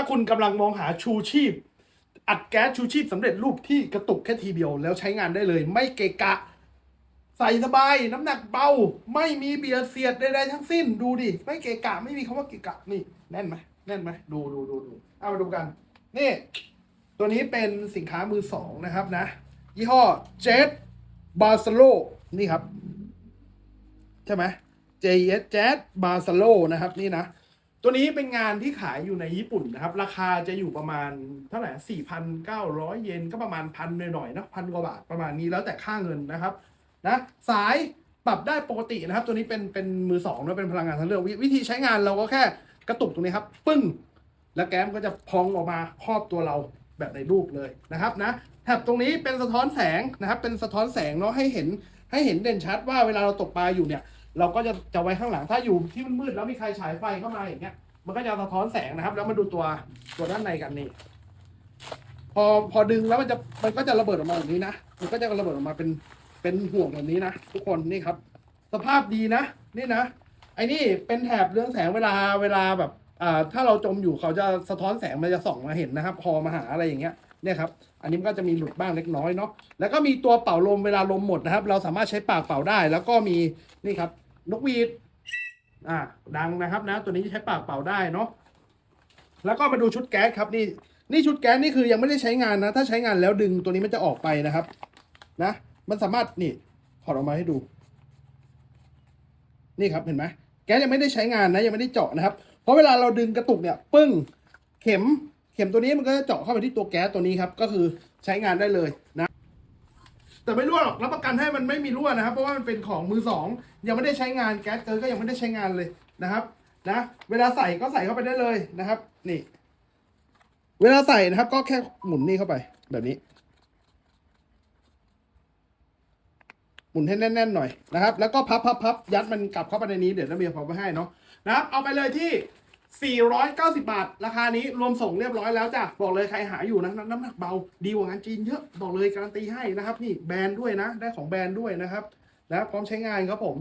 ถ้าคุณกำลังมองหาชูชีพ อัดแก๊สชูชีพสำเร็จรูปที่กระตุกแค่ทีเดียวแล้วใช้งานได้เลย ไม่เกะกะ ใส่สบาย น้ำหนักเบา ไม่มีเบียดเสียดใดๆทั้งสิ้นดูดิ ไม่เกะกะ ไม่มีคำว่าเกะกะนี่ แน่นไหมแน่นไหมดูดูดูดูเอามาดูกัน นี่ ตัวนี้เป็นสินค้ามือสองนะครับนะ ยี่ห้อเจ t บา r โลนี่ครับ ใช่ไหม JS Jazz b a r c e l o นะครับ นี่นะ ตัวนี้เป็นงานที่ขายอยู่ในญี่ปุ่นนะครับ ราคาจะอยู่ประมาณเท่าไหร่4,900เยนก็ประมาณพันหน่อยๆนะพันกว่าบาทประมาณนี้แล้วแต่ค่าเงินนะครับนะสายปรับได้ปกตินะครับ ตัวนี้เป็นเป็นมือสองแล้วเป็นพลังงานทางเลือกวิวิธีใช้งานเราก็แค่กระตุกตรงนี้ครับ ปึ้ง แล้วแก้มก็จะพองออกมาครอบตัวเราแบบในรูปเลยนะครับนะแถบตรงนี้เป็นสะท้อนแสงนะครับ เป็นสะท้อนแสงเนาะให้เห็นให้เห็นเด่นชัดว่าเวลาเราตกปลาอยู่เนี่ย เราก็จะจะไว้ข้างหลังถ้าอยู่ที่มันมืดแล้วมีใครฉายไฟเข้ามาอย่างเงี้ยมันก็จะสะท้อนแสงนะครับ แล้วมาดูตัวตัวด้านในกันนี่พอพอดึงแล้วมันจะมันก็จะระเบิดออกมาแบบนี้นะมันก็จะระเบิดออกมาเป็นเป็นห่วงแบบนี้นะทุกคนนี่ครับ สภาพดีนะนี่นะไอ้นี่เป็นแถบเรื่องแสงเวลาเวลาแบบอ่าถ้าเราจมอยู่เขาจะสะท้อนแสงมันจะส่องมาเห็นนะครับ พอมาหาอะไรอย่างเงี้ย เนี่ยครับ อันนี้มันก็จะมีหลุดบ้างเล็กน้อยเนาะ แล้วก็มีตัวเป่าลมเวลาลมหมดนะครับ เราสามารถใช้ปากเป่าได้ แล้วก็มีนี่ครับนกหวีด อ่า ดังนะครับนะ ตัวนี้ใช้ปากเป่าได้เนาะ แล้วก็มาดูชุดแก๊สครับนี่ นี่ชุดแก๊สนี่คือยังไม่ได้ใช้งานนะ ถ้าใช้งานแล้วดึงตัวนี้มันจะออกไปนะครับ นะ มันสามารถนี่ถอดออกมาให้ดู นี่ครับเห็นไหมแก๊สยังไม่ได้ใช้งานนะยังไม่ได้เจาะนะครับ เพราะเวลาเราดึงกระตุกเนี่ย ปึ้ง เข็ม ข็มตัวนี้มันก็จะเจาะเข้าไปที่ตัวแก๊สตัวนี้ครับ ก็คือใช้งานได้เลยนะ แต่ไม่รั่วหรอกรับประกันให้มันไม่มีรั่วนะครับ เพราะว่ามันเป็นของมือสองยังไม่ได้ใช้งานแก๊สเกินก็ยังไม่ได้ใช้งานเลยนะครับ นะ เวลาใส่ก็ใส่เข้าไปได้เลยนะครับ นี่ เวลาใส่นะครับ ก็แค่หมุนนี่เข้าไป แบบนี้ หมุนให้แน่นๆหน่อยนะครับ แล้วก็พับพับพับยัดมันกลับเข้าไปในนี้เดี๋ยวน้าเบียร์พอไปให้เนาะนะครับ เอาไปเลยที่ 490 บาท ราคานี้รวมส่งเรียบร้อยแล้วจ้ะ บอกเลยใครหาอยู่นะ น้ำหนักเบา ดีกว่างานจีนเยอะ บอกเลยการันตีให้นะครับ นี่แบรนด์ด้วยนะ ได้ของแบรนด์ด้วยนะครับ และพร้อมใช้งานครับผม